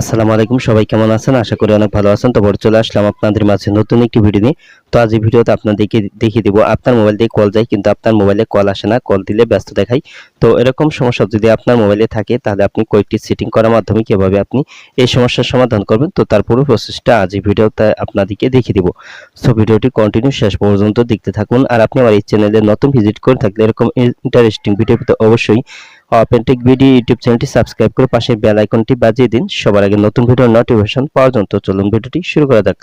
আসসালামু আলাইকুম, সবাই কেমন আছেন? আশা করি অনেক ভালো আছেন। তো বড় চলে আসলাম আপনাদের মাঝে নতুন একটি ভিডিও নিয়ে। তো আজ এই ভিডিওতে আপনাদেরকে দেখিয়ে দিব, আপনার মোবাইল দিয়ে কল যায় কিন্তু আপনার মোবাইলে কল আসে না কল দিলে ব্যস্ত দেখায়। তো এরকম সমস্যা যদি আপনার মোবাইলে থাকে, তাহলে আপনি কয়েকটি সেটিং করার মাধ্যমে কীভাবে আপনি এই সমস্যার সমাধান করবেন, তো তার পুরো প্রসেসটা আজ এই ভিডিওতে আপনাদেরকে দেখিয়ে দিব। সো ভিডিওটি কন্টিনিউ শেষ পর্যন্ত দেখতে থাকুন, আর আপনি আমার এই চ্যানেলে নতুন ভিজিট করে থাকলে এরকম ইন্টারেস্টিং ভিডিও পেতে অবশ্যই অপেন্টিক ভিডিও ইউটিউব চ্যানেলটি সাবস্ক্রাইব করে পাশে বেল আইকনটি বাজিয়ে দিন, সবার আগে নতুন ভিডিওর নোটিফিকেশন পাওয়ার জন্য। চলুন ভিডিওটি শুরু করা যাক।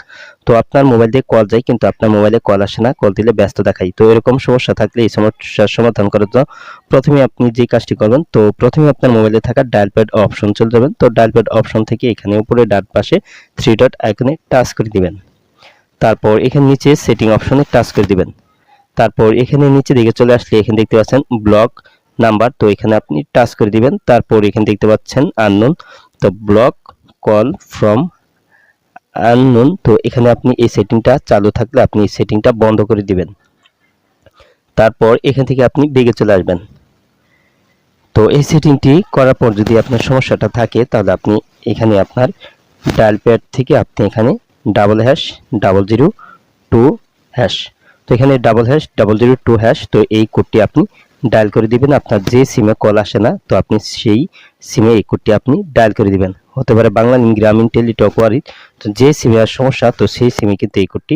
তো আপনার মোবাইল দিয়ে কল যায় কিন্তু আপনার মোবাইলে কল আসে না কল দিলে ব্যস্ত দেখায়। তো এরকম সমস্যা থাকলে এই সমস্যার সমাধান করার জন্য প্রথমে আপনি যে কাজটি করবেন, তো প্রথমে আপনার মোবাইলে থাকা ডায়াল প্যাড অপশন চলে যাবেন। তো ডায়াল প্যাড অপশন থেকে এখানে উপরে ডান পাশে থ্রি ডট আইকনে টাচ করে দিবেন। তারপর এখানে নিচে সেটিং অপশনে টাচ করে দিবেন। তারপর এখানে নিচে দিকে চলে আসলে এখানে দেখতে পাচ্ছেন ব্লক নাম্বার তো এখানে আপনি টাচ করে দিবেন। তারপর এখানে দেখতে পাচ্ছেন আননোন তো ব্লক কল ফ্রম আননোন, তো এখানে আপনি এই সেটিংটা চালু থাকলে আপনি এই সেটিংটা বন্ধ করে দিবেন। তারপর এখান থেকে আপনি বেগে চলে আসবেন। তো এই সেটিংটি করার পর যদি আপনার সমস্যাটা থাকে, তাহলে আপনি এখানে আপনার ডায়াল প্যাড থেকে আপনি এখানে double hash, double zero, two hash. তো এখানে double hash, double zero, two hash, তো এই কোডটি আপনি ডায়াল করে দিবেন, আপনার যে সিমে কল আসে না, তো আপনি সেই সিমে এই কোডটি আপনি ডায়াল করে দিবেন। হতে পারে বাংলা গ্রামীণ টেলিটক ওয়ারি তো যে সিমে আর সমস্যা, তো সেই সিমে কিন্তু এই কোডটি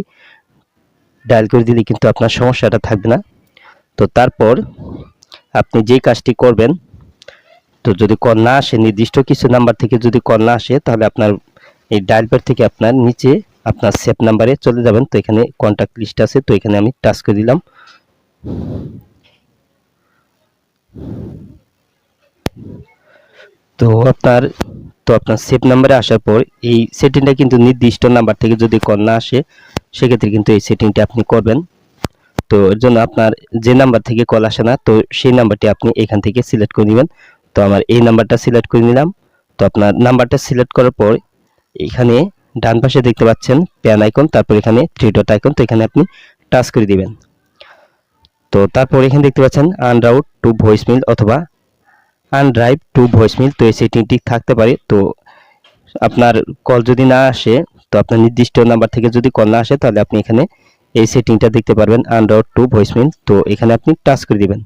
ডায়াল করে দিলে কিন্তু আপনার সমস্যাটা থাকবে না। তো তারপর আপনি যেই কাজটি করবেন, তো যদি কল না আসে, নির্দিষ্ট কিছু নাম্বার থেকে যদি কল না আসে, তাহলে আপনার এই ডায়াল প্যাড থেকে আপনার নিচে আপনার সেভ নাম্বারে চলে যাবেন। তো এখানে কন্ট্যাক্ট লিস্ট আছে, তো এখানে আমি টাচ করে দিলাম। তো আপনার তো আপনার সেভ নাম্বারে আসার পর এই সেটিংটা কিন্তু নির্দিষ্ট নাম্বার থেকে যদি কল না আসে, সেক্ষেত্রে কিন্তু এই সেটিংটা আপনি করবেন। তো এর জন্য আপনার যে নাম্বার থেকে কল আসে না, তো সেই নাম্বারটি আপনি এখান থেকে সিলেক্ট করে নেবেন। তো আমার এই নাম্বারটা সিলেক্ট করে নিলাম। তো আপনার নাম্বারটা সিলেক্ট করার পর এখানে ডান পাশে দেখতে পাচ্ছেন প্যান আইকন তারপর এখানে থ্রি ডট আইকন তো এখানে আপনি টাচ করে দিবেন। তো তারপর এখানে দেখতে পাচ্ছেন আনরাউট টু ভয়েসমেল অথবা আনড্রাইভ টু ভয়েসমেল তো এই সেটিংটি থাকতে পারে। তো আপনার কল যদি না আসে, তো আপনার নির্দিষ্ট নাম্বার থেকে যদি কল না আসে, তাহলে আপনি এখানে এই সেটিংটা দেখতে পারবেন আনড্রাউট টু ভয়েসমেল তো এখানে আপনি টাচ করে দিবেন।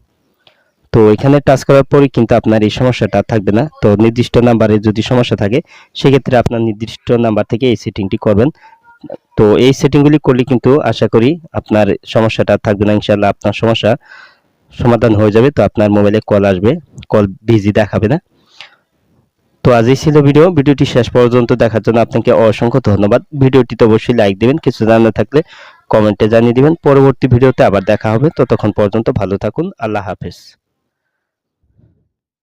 তো এখানে টাচ করার পরে কিন্তু আপনার এই সমস্যাটা থাকবে না। তো নির্দিষ্ট নাম্বারে যদি সমস্যা থাকে, সেক্ষেত্রে আপনার নির্দিষ্ট নাম্বার থেকে এই সেটিংটি করবেন। তো এই সেটিংগুলি করলে কিন্তু আশা করি আপনার সমস্যাটা থাকবে না ইনশাল্লাহ আপনার সমস্যা সমাধান হয়ে যাবে। তো আপনার মোবাইলে কল আসবে কল বিজি দেখাবে না। তো আজই ছিল ভিডিও ভিডিওটি শেষ পর্যন্ত দেখার জন্য আপনাকে অসংখ্য ধন্যবাদ। ভিডিওটিতে অবশ্যই লাইক দিবেন, কিছু জানা থাকলে কমেন্টে জানিয়ে দিবেন। পরবর্তী ভিডিওতে আবার দেখা হবে। ততক্ষণ পর্যন্ত ভালো থাকুন, আল্লাহ হাফেজ।